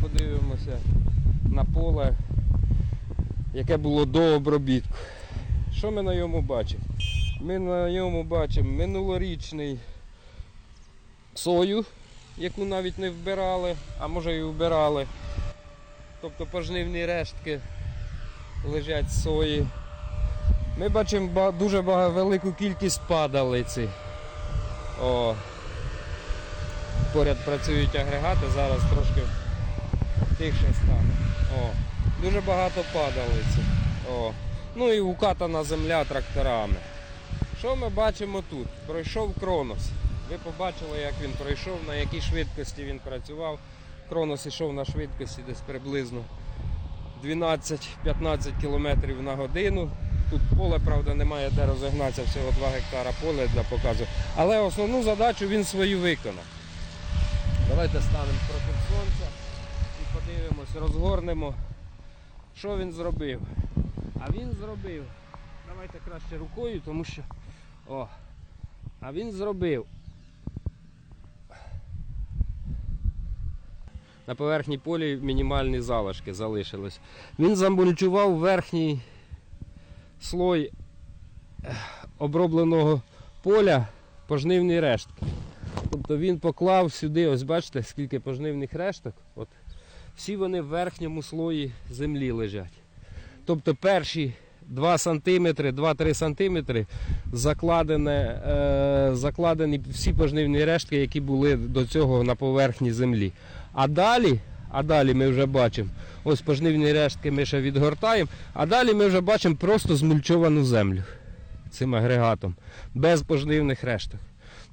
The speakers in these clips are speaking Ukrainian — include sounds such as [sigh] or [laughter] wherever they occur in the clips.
подивимося на поле, яке було до обробітку. Що ми на ньому бачимо? Ми на ньому бачимо минулорічний сою, яку навіть не вбирали, а може і вбирали. Тобто пожнивні рештки лежать сої. Ми бачимо дуже бага- велику кількість падалиці. О. Поряд працюють агрегати, зараз трошки тихше стане. О. Дуже багато падалиці. О. Ну і укатана земля тракторами. Що ми бачимо тут? Пройшов Кронос. Ви побачили, як він пройшов, на якій швидкості він працював. Кронос ішов на швидкості десь приблизно 12-15 км на годину. Тут поле, правда, немає де розігнатися, всього 2 гектара поля для показу. Але основну задачу він свою виконав. Давайте станемо проти сонця подивимось, розгорнемо, що він зробив. А він зробив. Давайте краще рукою, тому що. О. А він зробив. На поверхні полі мінімальні залишки залишились. Він замульчував верхній слой обробленого поля пожнивні рештки. Тобто він поклав сюди, ось бачите, скільки пожнивних решток. От, всі вони в верхньому слої землі лежать. Тобто перші 2 см, 2-3 см закладене, е, закладені всі пожнивні рештки, які були до цього на поверхні землі. А далі, а далі ми вже бачимо, ось пожнивні рештки ми ще відгортаємо, а далі ми вже бачимо просто змульчовану землю цим агрегатом, без пожнивних решток.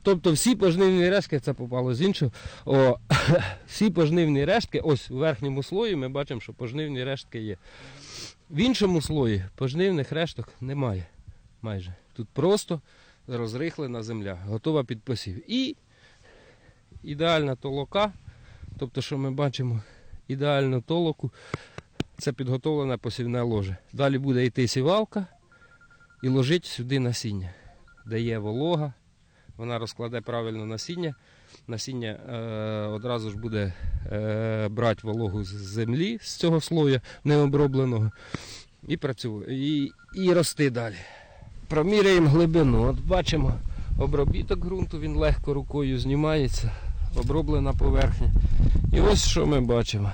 Тобто всі пожнивні рештки, це попало з іншого, о, [laughs] всі пожнивні рештки, ось у верхньому слої ми бачимо, що пожнивні рештки є. В іншому слої пожнивних решток немає майже. Тут просто розрихлена земля, готова під посів. І ідеальна толока, тобто, що ми бачимо, ідеальну толоку, це підготовлене посівне ложе. Далі буде йти сівалка і ложить сюди насіння, де є волога, вона розкладе правильно насіння. Насіння е, одразу ж буде е, брати вологу з землі з цього слою необробленого і працює, і, і рости далі. Проміряємо глибину. От бачимо обробіток ґрунту, він легко рукою знімається, оброблена поверхня. І ось що ми бачимо.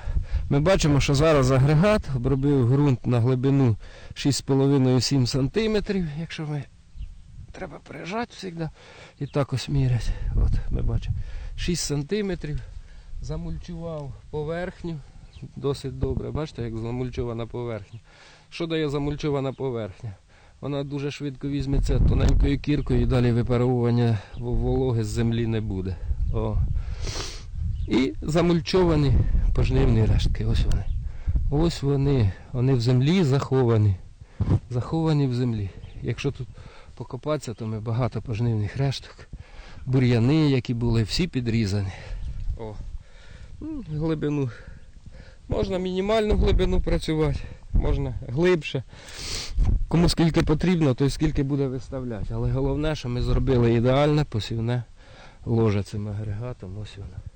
Ми бачимо, що зараз агрегат обробив ґрунт на глибину 6,5-7 см, якщо ми треба прижати завжди. І так ось мірять. От ми бачимо. 6 см замульчував поверхню. Досить добре. Бачите, як замульчована поверхня. Що дає замульчована поверхня? Вона дуже швидко візьметься тоненькою кіркою і далі випаровування вологи з землі не буде. О. І замульчовані пожнивні рештки. Ось вони. Ось вони. Вони в землі заховані. Заховані в землі. Якщо тут покопатися, то ми багато пожнивних решток. Бур'яни, які були, всі підрізані. О. Глибину. Можна мінімальну глибину працювати, можна глибше. Кому скільки потрібно, то скільки буде виставляти. Але головне, що ми зробили ідеальне посівне ложе цим агрегатом. Ось воно.